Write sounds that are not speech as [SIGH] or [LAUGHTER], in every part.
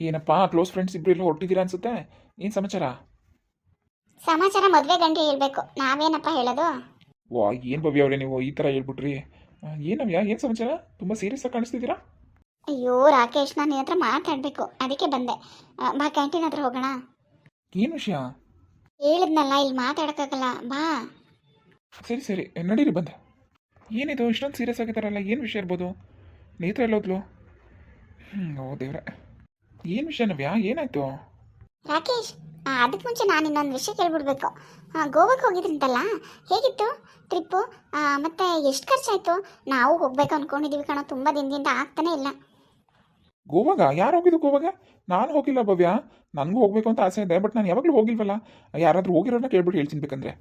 ಏನಪ್ಪ close friends ಇಬ್ರು ಎಲ್ಲ ಹೊರಟಿದ್ದೀರಾ ಅನ್ಸುತ್ತೆ? ಏನು ಸಮಾಚಾರ? ಸಮಾಚಾರ ಮದ್ವೆ ಗಂಟೆ ಹೇಳ್ಬೇಕು ನಾವೇನಪ್ಪ ಹೇಳೋದು? ವಾ ಏನು ಭವ್ಯ ಅವರೇ ನೀವು ಈ ಥರ ಹೇಳ್ಬಿಟ್ರಿ. ಏನವ್ಯ ಏನು ಸಮಾಚಾರ? ತುಂಬ ಸೀರಿಯಸ್ ಆಗಿ ಕಾಣಿಸ್ತಿದ್ದೀರಾ? ಅಯ್ಯೋ ರಾಕೇಶ್ ನಾನು ನಿನ್ನ ಹತ್ರ ಮಾತಾಡಬೇಕು. ಅದಕ್ಕೆ ಬಂದೆ. ಬಾ ಕ್ಯಾಂಟೀನ್ ಹತ್ರ ಹೋಗೋಣ. ಏನು ವಿಷಯ? ಹೇಳಿದ್ನಲ್ಲ ಇಲ್ಲಿ ಮಾತಾಡೋಕ್ಕಾಗಲ್ಲ. ಬಾ. ಸರಿ ಸರಿ. ನಡೀರಿ ಬಂದೆ. ಏನಿದು? ಇಷ್ಟೊಂದು ಸೀರಿಯಸ್ ಆಗಿದ್ದಾರಲ್ಲ ಏನು ವಿಷಯ ಇರ್ಬೋದು? ನೇತ್ರ ಎಲ್ಲೋದ್ಲು ಹ್ಞೂ ಓ ದೇವ್ರೆ. ಏನು ವಿಷಯ ನವ್ಯಾ ಏನಾಯ್ತು? ರಾಕೇಶ್ ಅದಕ್ಕೆ ಮುಂಚೆ ನಾನು ಇನ್ನೊಂದು ವಿಷಯ ಕೇಳ್ಬಿಡ್ಬೇಕು. ಗೋವಾಕ್ಕೆ ಹೋಗಿದ್ರಂತಲ್ಲ ಹೇಗಿತ್ತು ಟ್ರಿಪ್ಪು? ಮತ್ತೆ ಎಷ್ಟು ಖರ್ಚಾಯಿತು? ನಾವು ಹೋಗ್ಬೇಕು ಅನ್ಕೊಂಡಿದೀವಿ ಕಣ ತುಂಬ ದಿನದಿಂದ ಆಗ್ತಾನೆ ಇಲ್ಲ. ಗೋವಾಗ? ಯಾರು ಹೋಗಿದ್ದು ಗೋವಾಗ? ನಾನು ಹೋಗಿಲ್ಲ ಭವ್ಯ. ನನಗೂ ಹೋಗ್ಬೇಕು ಅಂತ ಆಸೆ ಇದೆ ಬಟ್ ನಾನು ಯಾವಾಗಲೂ ಹೋಗಿಲ್ವಲ್ಲ? ಯಾರಾದರೂ ಹೋಗಿರೋನ ಕೇಳ್ಬಿಟ್ಟು ಹೇಳ್ತೀನಿ ಬೇಕಂದ್ರೆ.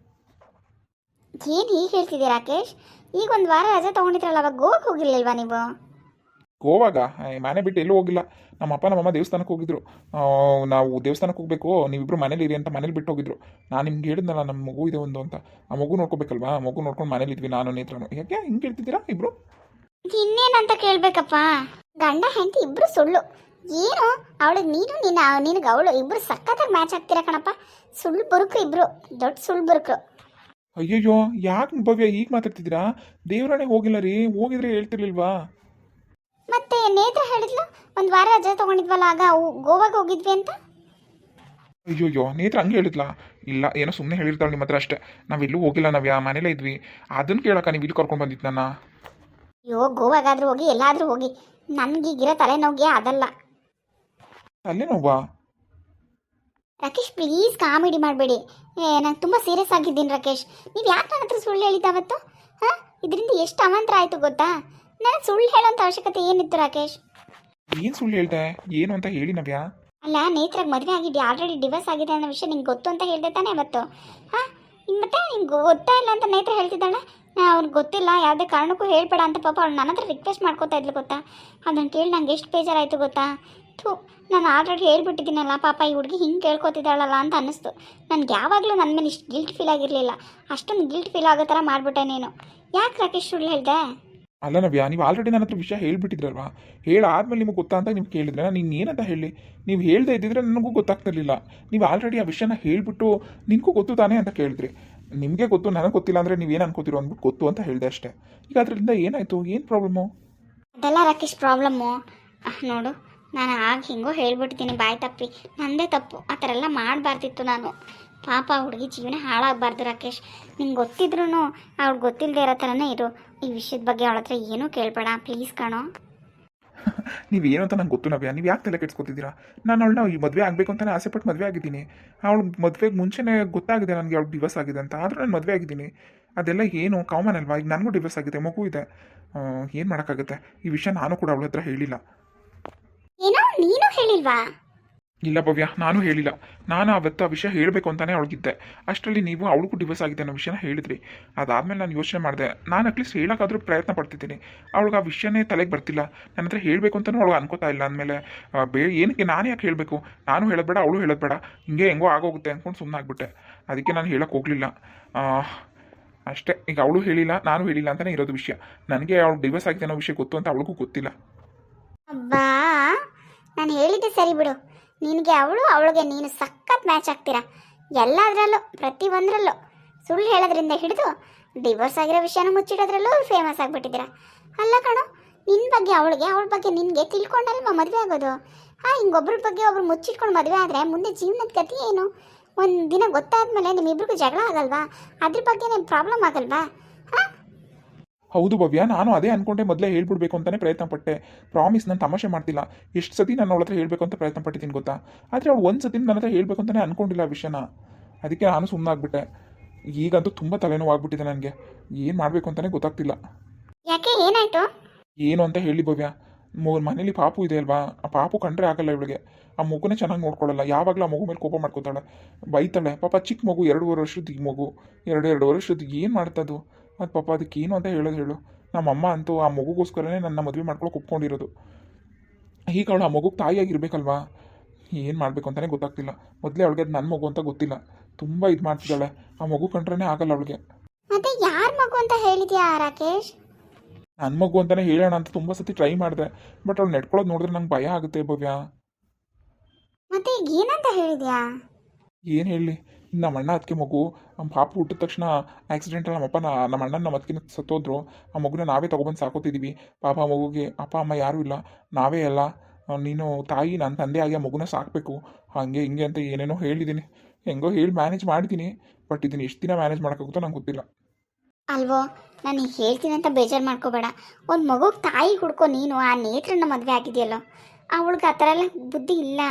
ಏನು ಹೀಗೆ ಹೇಳ್ತಿದ್ದೆ ರಾಕೇಶ್? ಈಗ ಒಂದು ವಾರ ರಜೆ ತಗೊಂಡಿದ್ರಲ್ಲ ಅವಾಗ ಗೋವಾಕ್ಕೆ ಹೋಗಿರ್ಲಿಲ್ವಾ ನೀವು? ಗೋವಾಗ? ಏ, ಮನೆ ಬಿಟ್ಟು ಎಲ್ಲೂ ಹೋಗಿಲ್ಲ. ನಮ್ಮ ಅಪ್ಪ ನಮ್ಮಮ್ಮ ದೇವಸ್ಥಾನಕ್ಕೆ ಹೋಗಿದ್ರು. ನಾವು ದೇವಸ್ಥಾನಕ್ಕೆ ಹೋಗಬೇಕು ನೀವಿಬ್ಬರು ಮನೇಲಿ ಇರಿ ಅಂತ ಮನೇಲಿ ಬಿಟ್ಟು ಹೋಗಿದ್ರು. ನಾನು ನಿಮ್ಗೆ ಹೇಳಿದ್ನಲ್ಲ ನಮ್ಮ ಮಗು ಇದೆ ಒಂದು ಅಂತ. ಆ ಮಗು ನೋಡ್ಕೋಬೇಕಲ್ವಾ? ಆ ಮಗು ನೋಡ್ಕೊಂಡು ಮನೇಲಿ ಇದ್ವಿ ನಾನು ನೇತ್ರನು. ಯಾಕೆ ಹಿಂಗೆ ಹೇಳ್ತಿದ್ದೀರಾ ಇಬ್ರು? ಇನ್ನೇನಂತ ಕೇಳ್ಬೇಕಪ್ಪ. ಗಂಡ ಹೆಂಡತಿ ಇಬ್ರು ಸುಳ್ಳು. ಏನು? ಅವಳಿಗೆ ನೀನು ನಿನ್ನ ನಿನಗೆ ಅವಳು ಇಬ್ರು ಸಖತ್ತಾಗಿ ಮ್ಯಾಚ್ ಆಗ್ತೀರಾ ಕಣಪ್ಪ? ಸುಳ್ಳು ಬುರುಕು ಇಬ್ರು. ದೊಡ್ಡ ಸುಳ್ಳು ಬುರುಕು ಅಯ್ಯಯ್ಯೋ ಯಾಕೆ ಭವ್ಯ ಈಗ ಮಾತಾಡ್ತಿದ್ದೀರಾ? ದೇವರಾಣೆ ಹೋಗಿಲ್ಲ ರೀ. ಹೋಗಿದ್ರೆ ಹೇಳ್ತಿರ್ಲಿಲ್ವಾ? ಮತ್ತೆ ನೇತ್ರ ಹೇಳಿದ್ಲು? ಒಂದು ವಾರ ರಜೆ ತಗೊಂಡಿದ್ವಲ್ಲ ಆಗ ಗೋವಾಗ ಹೋಗಿದ್ವಿ ಅಂತ? ಅಯ್ಯೋಯ್ಯೋ ನೇತ್ರ ಹಂಗೆ ಹೇಳಿದ್ಲಾ? ಇಲ್ಲ ಏನೋ ಸುಮ್ಮನೆ ಹೇಳಿರ್ತಾಳೆ ನಿಮ್ಮ ಹತ್ರ ಅಷ್ಟೇ ಇಲ್ಲೂ ಹೋಗಿಲ್ಲ ನಾವ್ಯಾ ಮನೇಲೇ ಇದ್ವಿ. ಅದನ್ನು ಕೇಳಕ್ಕ ನೀವು ಇಲ್ಲಿ ಕರ್ಕೊಂಡು ಬಂದಿದ್ದು ನನ್ನ. ಅಯ್ಯೋ ಗೋವಾಗಾದ್ರೂ ಹೋಗಿ ಎಲ್ಲಾದ್ರೂ ಹೋಗಿ. ನನಗೀಗಿರೋ ತಲೆನೋವಿಗೆ ಅದಲ್ಲ. ಅಲ್ಲೇ ನೋವಾ ರಾಕೇಶ್ ಪ್ಲೀಸ್ ಕಾಮಿಡಿ ಮಾಡಬೇಡಿ. ನಾನು ತುಂಬ ಸೀರಿಯಸ್ ಆಗಿದ್ದೀನಿ ರಾಕೇಶ್. ನೀವು ಯಾಕೆ ನನ್ನ ಹತ್ರ ಸುಳ್ಳು ಹೇಳಿದ್ದಾವತ್ತು ಹಾಂ? ಇದರಿಂದ ಎಷ್ಟು ಅವಾಂತರ ಆಯಿತು ಗೊತ್ತಾ? ನನಗೆ ಸುಳ್ಳು ಹೇಳೋಂಥ ಅವಶ್ಯಕತೆ ಏನಿತ್ತು ರಾಕೇಶ್? ಏನು ಸುಳ್ಳು ಹೇಳ್ದೆ? ಏನು ಅಂತ ಹೇಳಿ ನವ್ಯಾ? ಅಲ್ಲ ನೇತ್ರಾಗ ಮದುವೆ ಆಗಿದ್ದೆ ಆಲ್ರೆಡಿ ಡಿವೋರ್ಸ್ ಆಗಿದೆ ಅನ್ನೋ ವಿಷಯ ನಿಂಗೆ ಗೊತ್ತು ಅಂತ ಹೇಳ್ದೆ ತಾನೆ ಅವತ್ತು ಹಾಂ? ಮತ್ತೆ ನಿಂಗೆ ಗೊತ್ತಾ ಇಲ್ಲ ಅಂತ ನೇತ್ರ ಹೇಳ್ತಿದ್ದಾಳೆ? ಅವ್ನಿಗೆ ಗೊತ್ತಿಲ್ಲ ಯಾವುದೇ ಕಾರಣಕ್ಕೂ ಹೇಳ್ಬೇಡ ಅಂತ ಪಾಪ ಅವ್ಳು ನನ್ನ ಹತ್ರ ರಿಕ್ವೆಸ್ಟ್ ಮಾಡ್ಕೋತಾ ಇದ್ಲು ಗೊತ್ತಾ? ಅದನ್ನು ಕೇಳಿ ನಂಗೆ ಎಷ್ಟು ಬೇಜಾರಾಯಿತು ಗೊತ್ತಾ? ಥೂ ನಾನು ಆಲ್ರೆಡಿ ಹೇಳ್ಬಿಟ್ಟಿದ್ದೀನಲ್ಲ ಪಾಪ ಈ ಹುಡುಗಿ ಹಿಂಗೆ ಕೇಳ್ಕೊತಿದ್ದಾಳಲ್ಲ ಅಂತ ಅನ್ನಿಸ್ತು. ನನಗೆ ಯಾವಾಗಲೂ ನನ್ನ ಮೇಲೆ ಇಷ್ಟು ಗಿಲ್ಟ್ ಫೀಲ್ ಆಗಿರಲಿಲ್ಲ. ಅಷ್ಟೊಂದು ಗಿಲ್ಟ್ ಫೀಲ್ ಆಗೋ ಥರ ಮಾಡಿಬಿಟ್ಟೆ ನೀನು. ಯಾಕೆ ರಾಕೇಶ್ ಸುಳ್ಳು ಹೇಳ್ದೆ? ಅಲ್ಲ ನವ್ಯ, ನೀವು ಆಲ್ರೆಡಿ ನನ್ನ ಹತ್ರ ವಿಷಯ ಹೇಳಿಬಿಟ್ಟಿದ್ರಲ್ವಾ? ಹೇಳಾದ್ಮೇಲೆ ನಿಮಗೆ ಗೊತ್ತಾ ಅಂತ ನಿಮ್ಗೆ ಕೇಳಿದ್ರೆ, ನಾನು ನೀನು ಏನಂತ ಹೇಳಿ? ನೀವು ಹೇಳ್ದೆ ಇದ್ದಿದ್ರೆ ನನಗೂ ಗೊತ್ತಾಗ್ತಿರ್ಲಿಲ್ಲ. ನೀವು ಆಲ್ರೆಡಿ ಆ ವಿಷಯನ ಹೇಳಿಬಿಟ್ಟು ನಿನಗೂ ಗೊತ್ತು ತಾನೇ ಅಂತ ಕೇಳಿದ್ರಿ. ನಿಮಗೆ ಗೊತ್ತು, ನನಗೆ ಗೊತ್ತಿಲ್ಲ ಅಂದರೆ ನೀವೇನು ಅನ್ಕೋತಿರೋ ಅಂದ್ಬಿಟ್ಟು ಗೊತ್ತು ಅಂತ ಹೇಳಿದೆ ಅಷ್ಟೇ. ಈಗ ಅದರಿಂದ ಏನಾಯಿತು? ಏನು ಪ್ರಾಬ್ಲಮ್ಮು ಅದೆಲ್ಲ ರಾಕೇಶ್ ಪ್ರಾಬ್ಲಮ್ಮು ನೋಡು, ನಾನು ಆಗ ಹಿಂಗೋ ಹೇಳ್ಬಿಟ್ಟಿದ್ದೀನಿ, ಬಾಯ್ ತಪ್ಪಿ. ನಂದೇ ತಪ್ಪು. ಆ ಥರ ಎಲ್ಲ ಮಾಡಬಾರ್ದಿತ್ತು ನಾನು. ಪಾಪ ಹುಡುಗಿ ಜೀವನ ಹಾಳಾಗಬಾರ್ದು ರಾಕೇಶ್. ನಿಂಗೆ ಗೊತ್ತಿದ್ರು ಅವ್ಳು ಗೊತ್ತಿಲ್ಲದೆ ಇರೋ ಥರನೇ ಇರು. ಈ ವಿಷಯದ ಬಗ್ಗೆ ಅವಳ ಹತ್ರ ಏನೂ ಕೇಳಬೇಡ. ಪ್ಲೀಸ್ ಕಣೋ. [LAUGHS] ನೀವು ಏನು ಅಂತ ನಂಗೆ ಗೊತ್ತು ನವ್ಯಾ. ನೀವು ಯಾಕೆ ತಲೆ ಕೆಡ್ಸ್ಕೊತಿದ್ದೀರಾ? ನಾನು ಅವಳನ್ನ ಈ ಮದುವೆ ಆಗಬೇಕು ಅಂತಲೇ ಆಸೆಪಟ್ಟು ಮದುವೆ ಆಗಿದ್ದೀನಿ. ಅವಳು ಮದುವೆಗೆ ಮುಂಚೆನೇ ಗೊತ್ತಾಗಿದೆ ನನಗೆ ಅವಳು ಡಿವರ್ಸ್ ಆಗಿದೆ ಅಂತ. ಆದರೂ ನಾನು ಮದುವೆ ಆಗಿದ್ದೀನಿ. ಅದೆಲ್ಲ ಏನು? ಕಾಮನ್ ಅಲ್ವಾ? ಈಗ ನನಗೂ ಡಿವರ್ಸ್ ಆಗಿದೆ ಮಗು ಇದೆ. ಏನು ಮಾಡೋಕ್ಕಾಗುತ್ತೆ? ಈ ವಿಷಯ ನಾನು ಕೂಡ ಅವಳ ಹತ್ರ ಹೇಳಿಲ್ಲ. ಏನೋ ನೀನು ಹೇಳಿಲ್ವಾ? ಇಲ್ಲ ಭವ್ಯ, ನಾನು ಹೇಳಿಲ್ಲ. ನಾನು ಅವತ್ತು ಆ ವಿಷಯ ಹೇಳಬೇಕು ಅಂತಾನೆ ಅವಳಿಗಿದ್ದೆ. ಅಷ್ಟರಲ್ಲಿ ನೀವು ಅವಳಿಗೂ ಡಿವೋರ್ಸ್ ಆಗಿದೆ ಅನ್ನೋ ವಿಷಯನ ಹೇಳಿದ್ರಿ. ಅದಾದಮೇಲೆ ನಾನು ಯೋಚನೆ ಮಾಡಿದೆ. ನಾನು ಅಟ್ಲೀಸ್ಟ್ ಹೇಳೋಕ್ಕಾದ್ರೂ ಪ್ರಯತ್ನ ಪಡ್ತಿದ್ದೀನಿ. ಅವಳಿಗೆ ಆ ವಿಷಯನೇ ತಲೆಗೆ ಬರ್ತಿಲ್ಲ. ನನ್ನ ಹತ್ರ ಹೇಳಬೇಕು ಅಂತಲೂ ಅವಳು ಅನ್ಕೋತಾ ಇಲ್ಲ. ಅಂದಮೇಲೆ ಬೇ, ಏನಕ್ಕೆ ನಾನು ಯಾಕೆ ಹೇಳಬೇಕು? ನಾನು ಹೇಳೋದು ಬೇಡ, ಅವಳು ಹೇಳೋದು ಬೇಡ. ಹಿಂಗೆ ಹೆಂಗೋ ಆಗೋಗುತ್ತೆ ಅಂದ್ಕೊಂಡು ಸುಮ್ಮನೆ ಆಗ್ಬಿಟ್ಟೆ. ಅದಕ್ಕೆ ನಾನು ಹೇಳೋಕೆ ಹೋಗಲಿಲ್ಲ. ಅಷ್ಟೇ. ಈಗ ಅವಳು ಹೇಳಿಲ್ಲ, ನಾನು ಹೇಳಿಲ್ಲ ಅಂತಲೇ ಇರೋದು ವಿಷಯ. ನನಗೆ ಅವಳು ಡಿವೋರ್ಸ್ ಆಗಿದೆ ಅನ್ನೋ ವಿಷಯ ಗೊತ್ತು ಅಂತ ಅವಳಿಗೂ ಗೊತ್ತಿಲ್ಲ. ನಾನು ಹೇಳಿದ್ದೆ ಸರಿ ಬಿಡು. ನಿನಗೆ ಅವಳು, ಅವಳಿಗೆ ನೀನು ಸಖತ್ ಮ್ಯಾಚ್ ಆಗ್ತೀರಾ? ಎಲ್ಲದರಲ್ಲೂ, ಪ್ರತಿ ಒಂದರಲ್ಲೂ. ಸುಳ್ಳು ಹೇಳೋದ್ರಿಂದ ಹಿಡಿದು ಡಿವೋರ್ಸ್ ಆಗಿರೋ ವಿಷಯನ ಮುಚ್ಚಿಡೋದ್ರಲ್ಲೂ ಫೇಮಸ್ ಆಗಿಬಿಟ್ಟಿದ್ದೀರಾ? ಅಲ್ಲ ಕಣೋ ನಿನ್ನ ಬಗ್ಗೆ ಅವಳಿಗೆ, ಅವಳ ಬಗ್ಗೆ ನಿನಗೆ ತಿಳ್ಕೊಂಡಲ್ವಾ ಮದುವೆ ಆಗೋದು? ಹಾಂ ಹಿಂಗೊಬ್ರ ಬಗ್ಗೆ ಒಬ್ರು ಮುಚ್ಚಿಟ್ಕೊಂಡು ಮದುವೆ ಆದರೆ ಮುಂದೆ ಜೀವನದ ಗತಿ ಏನು? ಒಂದು ದಿನ ಗೊತ್ತಾದ್ಮೇಲೆ ನಿಮ್ಮಿಬ್ರಿಗೂ ಜಗಳ ಆಗಲ್ವಾ? ಅದ್ರ ಬಗ್ಗೆ ನಿಮ್ಮ ಪ್ರಾಬ್ಲಮ್ ಆಗಲ್ವಾ? ಹೌದು ಭವ್ಯ ನಾನು ಅದೇ ಅನ್ಕೊಂಡೆ ಮೊದಲೇ ಹೇಳ್ಬಿಡ್ಬೇಕು ಅಂತಲೇ ಪ್ರಯತ್ನ ಪಟ್ಟೆ. ಪ್ರಾಮಿಸ್ ನಾನು ತಮಾಷೆ ಮಾಡ್ತಿಲ್ಲ. ಎಷ್ಟು ಸತಿ ನಾನು ಅವಳ ಹತ್ರ ಹೇಳಬೇಕು ಅಂತ ಪ್ರಯತ್ನ ಪಟ್ಟಿದ್ದೀನಿ ಗೊತ್ತಾ? ಆದರೆ ಅವಳು ಒಂದು ಸತಿ ನನ್ನ ಹತ್ರ ಹೇಳಬೇಕು ಅಂತಾನೆ ಅನ್ಕೊಂಡಿಲ್ಲ ಆ ವಿಷಯನ. ಅದಕ್ಕೆ ನಾನು ಸುಮ್ಮನಾಗ್ಬಿಟ್ಟೆ ಈಗಂತೂ ತುಂಬ ತಲೆನೋವು ಆಗ್ಬಿಟ್ಟಿದೆ ನನಗೆ. ಏನು ಮಾಡಬೇಕು ಅಂತಲೇ ಗೊತ್ತಾಗ್ತಿಲ್ಲ. ಯಾಕೆ ಏನಾಯಿತು? ಏನು ಅಂತ ಹೇಳಿ ಭವ್ಯ. ಮೊ ಮನೇಲಿ ಪಾಪು ಇದೆ ಅಲ್ವಾ? ಆ ಪಾಪು ಕಂಡ್ರೆ ಆಗಲ್ಲ ಇವಳಿಗೆ. ಆ ಮಗುನೇ ಚೆನ್ನಾಗಿ ನೋಡ್ಕೊಳ್ಳಲ್ಲ. ಯಾವಾಗಲೂ ಆ ಮಗು ಮೇಲೆ ಕೋಪ ಮಾಡ್ಕೋತಾಳೆ. ಬೈತಾಳೆ. ಪಾಪ ಚಿಕ್ಕ ಮಗು ಎರಡೂವರೆ ವರ್ಷದ ಈ ಮಗು. ಎರಡು ಎರಡು ವರ್ಷದ ಏನು ಮಾಡ್ತದು ಅದು ಪಾಪ ಅದಕ್ಕೇನು ಅಂತ ಹೇಳೋದು ಹೇಳು. ನಮ್ಮಮ್ಮ ಅಂತೂ ಆ ಮಗುಗೋಸ್ಕರನೇ ನನ್ನ ಮದುವೆ ಮಾಡ್ಕೊಳಕ್ಕೆ ಒಪ್ಕೊಂಡಿರೋದು. ಈಗ ಅವಳು ಆ ಮಗುಗೆ ತಾಯಿಯಾಗಿರ್ಬೇಕಲ್ವಾ? ಏನು ಮಾಡಬೇಕು ಅಂತಲೇ ಗೊತ್ತಾಗ್ತಿಲ್ಲ. ಮೊದಲೇ ಅವಳಿಗೆ ಅದು ನನ್ನ ಮಗು ಅಂತ ಗೊತ್ತಿಲ್ಲ. ತುಂಬ ಇದು ಮಾಡ್ತಿದ್ದಾಳೆ. ಆ ಮಗು ಕಂಡ್ರೇ ಆಗಲ್ಲ ಅವಳಿಗೆ. ಮತ್ತೆ ಯಾರ ಮಗು ಅಂತ ಹೇಳಿದ್ಯಾ ರಾಕೇಶ್? ನನ್ನ ಮಗು ಅಂತಲೇ ಹೇಳೋಣ ಅಂತ ತುಂಬ ಸತಿ ಟ್ರೈ ಮಾಡಿದೆ. ಬಟ್ ಅವ್ಳು ನೆಡ್ಕೊಳ್ಳೋದು ನೋಡಿದ್ರೆ ನಂಗೆ ಭಯ ಆಗುತ್ತೆ ಭವ್ಯ. ಮತ್ತೆ ಏನಂತ ಹೇಳಿದ್ಯಾ? ಏನು ಹೇಳಲಿ? ನಮ್ಮ ಅಣ್ಣ ಅದಕ್ಕೆ ಮಗು, ನಮ್ಮ ಪಾಪ ಹುಟ್ಟಿದ ತಕ್ಷಣ ಆಕ್ಸಿಡೆಂಟಲ್ಲಿ ನಮ್ಮ ಅಪ್ಪ ನಮ್ಮ ಅಣ್ಣನ ನಮ್ಮ ಅದಕ್ಕಿಂತ ಸತ್ತೋದ್ರು. ಆ ಮಗುನ ನಾವೇ ತೊಗೊಬಂದು ಸಾಕೋತಿದ್ದೀವಿ ಪಾಪ ಆ ಮಗುಗೆ, ಅಪ್ಪ, ಅಮ್ಮ ಯಾರೂ ಇಲ್ಲ. ನಾವೇ ಅಲ್ಲ. ನೀನು ತಾಯಿ ನನ್ನ ತಂದೆ ಆಗಿ ಆ ಮಗುನ ಸಾಕಬೇಕು. ಹಾಗೆ, ಹಿಂಗೆ ಅಂತ ಏನೇನೋ ಹೇಳಿದ್ದೀನಿ ಹೆಂಗೋ ಹೇಳಿ ಮ್ಯಾನೇಜ್ ಮಾಡಿದ್ದೀನಿ ಬಟ್ ಇದನ್ನು ಎಷ್ಟು ದಿನ ಮ್ಯಾನೇಜ್ ಮಾಡೋಕ್ಕಾಗುತ್ತೋ ನಂಗೆ ಗೊತ್ತಿಲ್ಲ. ಅಲ್ವೋ, ನಾನು ಹೇಳ್ತೀನಿ ಅಂತ ಬೇಜಾರು ಮಾಡ್ಕೋಬೇಡ. ಒಂದು ಮಗುಗೆ ತಾಯಿ ಹುಡ್ಕೋ ನೀನು, ಆ ನೇತ್ರನ ಮದುವೆ ಆಗಿದೆಯಲ್ಲೋ. ಅವಳಿಗೆ ಆ ಥರ ಎಲ್ಲ ಬುದ್ಧಿ ಇಲ್ಲ.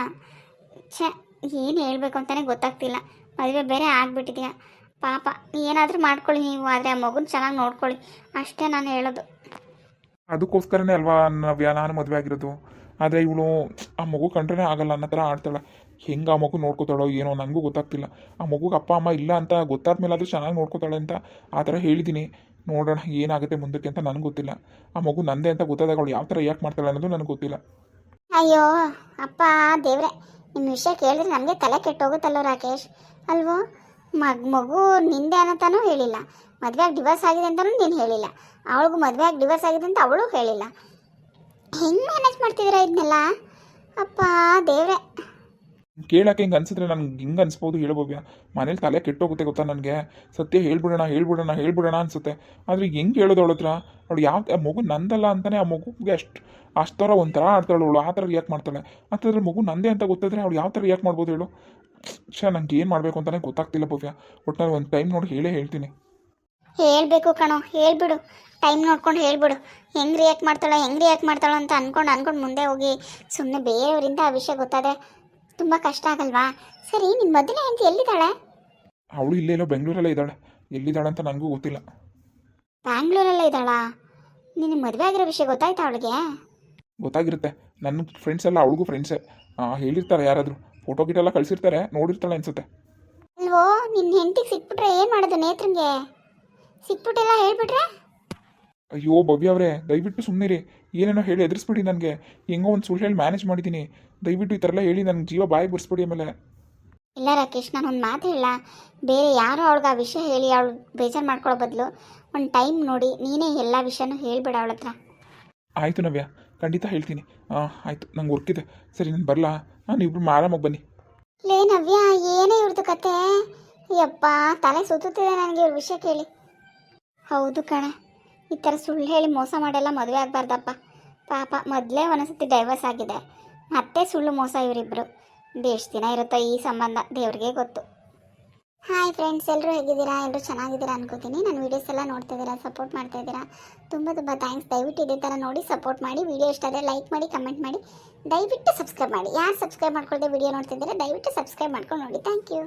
ಛೆ ಏನು ಹೇಳಬೇಕು ಅಂತಲೇ ಗೊತ್ತಾಗ್ತಿಲ್ಲ. ಮದುವೆ ಬೇರೆ ಆಗಿಬಿಟ್ಟಿದ್ಯಾ? ಪಾಪ ಏನಾದರೂ ಮಾಡ್ಕೊಳ್ಳಿ ನೀವು ಆದರೆ ಆ ಮಗುನ ಚೆನ್ನಾಗಿ ನೋಡ್ಕೊಳ್ಳಿ. ಅಷ್ಟೇ ನಾನು ಹೇಳೋದು. ಅದಕ್ಕೋಸ್ಕರನೇ ಅಲ್ವಾ ನವ್ಯ? ನಾನು ಮದುವೆ ಆಗಿರೋದು. ಆದರೆ ಇವಳು ಆ ಮಗು ಕಂಡ್ರೆ ಆಗಲ್ಲ ಅನ್ನೋ ಥರ ಆಡ್ತಾಳೆ. ಹೆಂಗೆ ಆ ಮಗು ನೋಡ್ಕೋತಾಳೋ ಏನೋ ನನಗೂ ಗೊತ್ತಾಗ್ತಿಲ್ಲ. ಆ ಮಗುಗೆ ಅಪ್ಪ ಅಮ್ಮ ಇಲ್ಲ ಅಂತ ಗೊತ್ತಾದ ಮೇಲಾದರೂ ಚೆನ್ನಾಗಿ ನೋಡ್ಕೋತಾಳೆ ಅಂತ ಆ ಥರ ಹೇಳಿದ್ದೀನಿ. ನೋಡೋಣ ಏನಾಗುತ್ತೆ ಮುಂದಕ್ಕೆ ಅಂತ ನನಗೆ ಗೊತ್ತಿಲ್ಲ. ಆ ಮಗು ನಂದೇ ಅಂತ ಗೊತ್ತಾದಾಗ ಅವಳು ಯಾವ ಥರ ರಿಯಾಕ್ಟ್ ಮಾಡ್ತಾಳೆ ಅನ್ನೋದು ನನಗೆ ಗೊತ್ತಿಲ್ಲ. ಅಯ್ಯೋ ಅಪ್ಪ ದೇವ್ರೆ. ನಿಮ್ಮ ವಿಷಯ ಕೇಳಿದ್ರೆ ನಮಗೆ ತಲೆ ಕೆಟ್ಟೋಗುತ್ತಲ್ಲೋ ರಾಕೇಶ್? ಅಲ್ವೋ? ಮಗ್, ಮಗು ನಿಂದೆ ಅನ್ನತಾನೂ ಹೇಳಿಲ್ಲ. ಮದುವೆಯಾಗಿ ಡಿವೋರ್ಸ್ ಆಗಿದೆ ಅಂತಲೂ ನೀನು ಹೇಳಿಲ್ಲ. ಅವಳಿಗೂ ಮದುವೆಯಾಗಿ ಡಿವೋರ್ಸ್ ಆಗಿದೆ ಅಂತ ಅವಳು ಹೇಳಿಲ್ಲ. ಹೆಂಗೆ ಮ್ಯಾನೇಜ್ ಮಾಡ್ತಿದ್ದೀರಾ ಇದನ್ನೆಲ್ಲ ಅಪ್ಪ, ದೇವ್ರೆ. ಕೇಳಕ್ಕೆ ಹಿಂಗೆ ಅನ್ಸಿದ್ರೆ ನನ್ಗೆ ಹಿಂಗೆ ಅನ್ಸ್ಬೋದು ಹೇಳ್ಬೋವ್ಯ ಮನೇಲಿ ತಲೆ ಕೆಟ್ಟೋಗುತ್ತೆ ಗೊತ್ತಾ ನನಗೆ? ಸತ್ಯ ಹೇಳ್ಬಿಡೋಣ ಹೇಳ್ಬಿಡೋಣ ಹೇಳ್ಬಿಡೋಣ ಅನಿಸುತ್ತೆ. ಆದರೆ ಹೆಂಗೆ ಹೇಳೋದು ಅವಳ ಹತ್ರ? ಅವಳು ಯಾವ ಆ ಮಗು ನಂದಲ್ಲ ಅಂತಲೇ ಆ ಮಗುಗೆ ಅಷ್ಟು ಅಷ್ಟು ಥರ ಒಂಥರ ಆಡ್ತಾಳೆ ಅವಳು, ಆ ಥರ ರಿಯಾಕ್ಟ್ ಮಾಡ್ತಾಳೆ. ಅಂತಂದ್ರೆ ಮಗು ನಂದೇ ಅಂತ ಗೊತ್ತಾದ್ರೆ ಅವಳು ಯಾವ ಥರ ರಿಯಾಕ್ಟ್ ಮಾಡ್ಬೋದು ಹೇಳು? ಛೇ ನನಗೆ ಏನು ಮಾಡಬೇಕು ಅಂತಲೇ ಗೊತ್ತಾಗ್ತಿಲ್ಲ ಭವ್ಯ. ಒಟ್ಟಿನಲ್ಲಿ ಒಂದು ಟೈಮ್ ನೋಡಿ ಹೇಳೇ ಹೇಳ್ತೀನಿ. ಹೇಳಬೇಕು ಕಣೋ, ಹೇಳ್ಬಿಡು. ಟೈಮ್ ನೋಡ್ಕೊಂಡು ಹೇಳ್ಬಿಡು. ಹೆಂಗೆ ರಿಯಾಕ್ಟ್ ಮಾಡ್ತಾಳೋ, ಹೆಂಗೆ ರಿಯಾಕ್ಟ್ ಮಾಡ್ತಾಳೋ ಅಂತ ಅಂದ್ಕೊಂಡು ಅಂದ್ಕೊಂಡು ಮುಂದೆ ಹೋಗಿ ಸುಮ್ಮನೆ ಬೇರೆಯವರಿಂದ ಆ ವಿಷಯ ಗೊತ್ತಾದರೆ ತುಂಬ ಕಷ್ಟ ಆಗಲ್ವಾ? ಸರಿ ನಿನ್ನ ಮೊದಲನೇ ಹೆಂಡತಿ ಎಲ್ಲಿದ್ದಾಳೆ? ಅವಳು ಇಲ್ಲೇ ಇಲ್ಲೋ ಬೆಂಗಳೂರಲ್ಲೇ ಇದ್ದಾಳೆ. ಎಲ್ಲಿದ್ದಾಳೆ ಅಂತ ನನಗೂ ಗೊತ್ತಿಲ್ಲ. ಬ್ಯಾಂಗ್ಳೂರಲ್ಲೇ ಇದ್ದಾಳಾ? ನಿನ್ನ ಮದುವೆ ಆಗಿರೋ ವಿಷಯ ಗೊತ್ತಾಯ್ತಾ ಅವಳಿಗೆ? ಗೊತ್ತಾಗಿರುತ್ತೆ. ನನ್ನ ಫ್ರೆಂಡ್ಸ್ ಎಲ್ಲ ಅವಳಿಗೂ ಫ್ರೆಂಡ್ಸೇ ಹೇಳಿರ್ತಾರೆ ಯಾರಾದರೂ. ಫೋಟೋ ಗಿಟೆಲ್ಲ ಕಳಿಸಿರ್ತಾರೆ. ನೋಡಿರ್ತಾಳೆ ಅನ್ಸುತ್ತೆ. ಅಲ್ವೋ ನಿನ್ನ ಹೆಂಡತಿಗೆ ಸಿಕ್ಬಿಟ್ರೆ ಏನು ಮಾಡೋದು ನೇತ್ರಂಗೆ ಸಿಕ್ಬಿಟ್ಟೆಲ್ಲ ಹೇಳ್ಬಿಟ್ರೆ? ಅಯ್ಯೋ ಭವ್ಯ ಅವರೇ ದಯವಿಟ್ಟು ಸುಮ್ಮನಿರಿ ಏನೇನೋ ಹೇಳಿ ಎದುರಿಸ್ಬಿಡಿ ನನಗೆ. ಹೆಂಗೋ ಒಂದು ಸುಳ್ಳು ಹೇಳಿ ಮ್ಯಾನೇಜ್ ಮಾಡಿದ್ದೀನಿ ದಯವಿಟ್ಟು ಈ ಥರ ಎಲ್ಲ ಹೇಳಿ ನನಗೆ ಜೀವ ಬಾಯಿ ಬಿಡಿಸ್ಬಿಡಿ ಆಮೇಲೆ. ಇಲ್ಲ ರಾಕೇಶ್ ನಾನು ಒಂದು ಮಾತು ಹೇಳ. ಬೇರೆ ಯಾರೋ ಅವಳಿಗೆ ಆ ವಿಷಯ ಹೇಳಿ ಅವಳು ಬೇಜಾರು ಮಾಡ್ಕೊಳ್ಳೋ ಬದಲು ಒಂದು ಟೈಮ್ ನೋಡಿ ನೀನೇ ಎಲ್ಲ ವಿಷಯನೂ ಹೇಳಿಬಿಡ ಅವಳ ಹತ್ರ. ಆಯಿತು ನವ್ಯ ಖಂಡಿತ ಹೇಳ್ತೀನಿ. ಹಾಂ ಆಯಿತು ನಂಗೆ ವರ್ಕಿದೆ ಸರಿ ನಾನು ಬರಲಾ? ನಾನು ಇಬ್ರು ಆರಾಮಾಗಿ ಬನ್ನಿ. ಲೇ ನವ್ಯ ಏನೇ ಇವ್ರದ್ದು ಕತೆ? ಯಪ್ಪ ತಲೆ ಸುತ್ತುತ್ತಿದೆ ನನಗೆ ಇವ್ರ ವಿಷಯ ಕೇಳಿ. ಹೌದು ಕಣೆ. ಈ ಥರ ಸುಳ್ಳು ಹೇಳಿ ಮೋಸ ಮಾಡೆಲ್ಲ, ಮದುವೆ ಆಗಬಾರ್ದಪ್ಪ. ಪಾಪ, ಮೊದಲೇ ಒಂದೊಂದ್ಸತಿ ಡೈವರ್ಸ್ ಆಗಿದೆ. ಮತ್ತೆ ಸುಳ್ಳು ಮೋಸ ಇವರಿಬ್ಬರು ಎಷ್ಟು ದಿನ ಇರುತ್ತೋ ಈ ಸಂಬಂಧ, ದೇವ್ರಿಗೆ ಗೊತ್ತು. ಹಾಯ್ ಫ್ರೆಂಡ್ಸ್ ಎಲ್ಲರೂ ಹೇಗಿದ್ದೀರಾ? ಎಲ್ಲರೂ ಚೆನ್ನಾಗಿದ್ದೀರಾ ಅನ್ಕೋತೀನಿ. ನಾನು ವೀಡಿಯೋಸ್ ಎಲ್ಲ ನೋಡ್ತಾ ಇದ್ದೀರಾ ಸಪೋರ್ಟ್ ಮಾಡ್ತಾ ಇದ್ದೀರಾ? ತುಂಬ ತುಂಬ ಥ್ಯಾಂಕ್ಸ್ ದಯವಿಟ್ಟು ಇದೇ ಥರ ನೋಡಿ ಸಪೋರ್ಟ್ ಮಾಡಿ. ವಿಡಿಯೋ ಇಷ್ಟ ಆದರೆ ಲೈಕ್ ಮಾಡಿ ಕಮೆಂಟ್ ಮಾಡಿ. ದಯವಿಟ್ಟು ಸಬ್ಸ್ಕ್ರೈಬ್ ಮಾಡಿ. ಯಾರು ಸಬ್ಸ್ಕ್ರೈಬ್ ಮಾಡ್ಕೊಳ್ದೆ ವಿಡಿಯೋ ನೋಡ್ತಿದ್ದೀರಾ, ದಯವಿಟ್ಟು ಸಬ್ಸ್ಕ್ರೈಬ್ ಮಾಡ್ಕೊಂಡು ನೋಡಿ. Thank you